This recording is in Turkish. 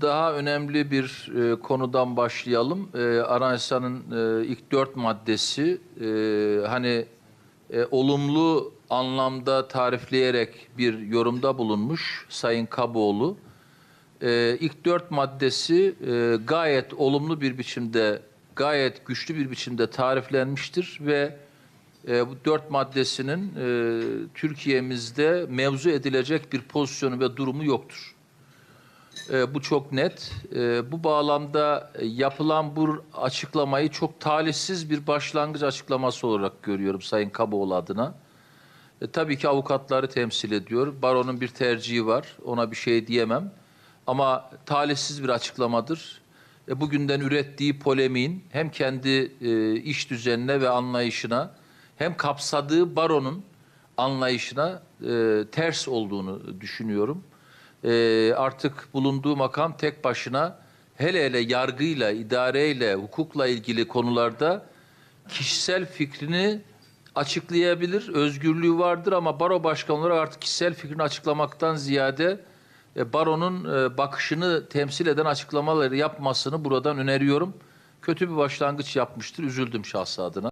daha önemli bir e, konudan başlayalım. E, Anayasanın e, ilk dört maddesi e, hani e, olumlu anlamda tarifleyerek bir yorumda bulunmuş Sayın Kaboğlu. E, ilk dört maddesi e, gayet olumlu bir biçimde, gayet güçlü bir biçimde tariflenmiştir ve e, bu dört maddesinin e, Türkiye'mizde mevzu edilecek bir pozisyonu ve durumu yoktur. E, bu çok net. E, bu bağlamda e, yapılan bu açıklamayı çok talihsiz bir başlangıç açıklaması olarak görüyorum Sayın Kaboğlu adına. E, tabii ki avukatları temsil ediyor. Baronun bir tercihi var. Ona bir şey diyemem. Ama talihsiz bir açıklamadır. E, bugünden ürettiği polemiğin hem kendi e, iş düzenine ve anlayışına hem kapsadığı baronun anlayışına e, ters olduğunu düşünüyorum. E, artık bulunduğu makam tek başına hele hele yargıyla, idareyle, hukukla ilgili konularda kişisel fikrini açıklayabilir, özgürlüğü vardır ama baro başkanı olarak artık kişisel fikrini açıklamaktan ziyade e, baronun e, bakışını temsil eden açıklamaları yapmasını buradan öneriyorum. Kötü bir başlangıç yapmıştır, üzüldüm şahsı adına.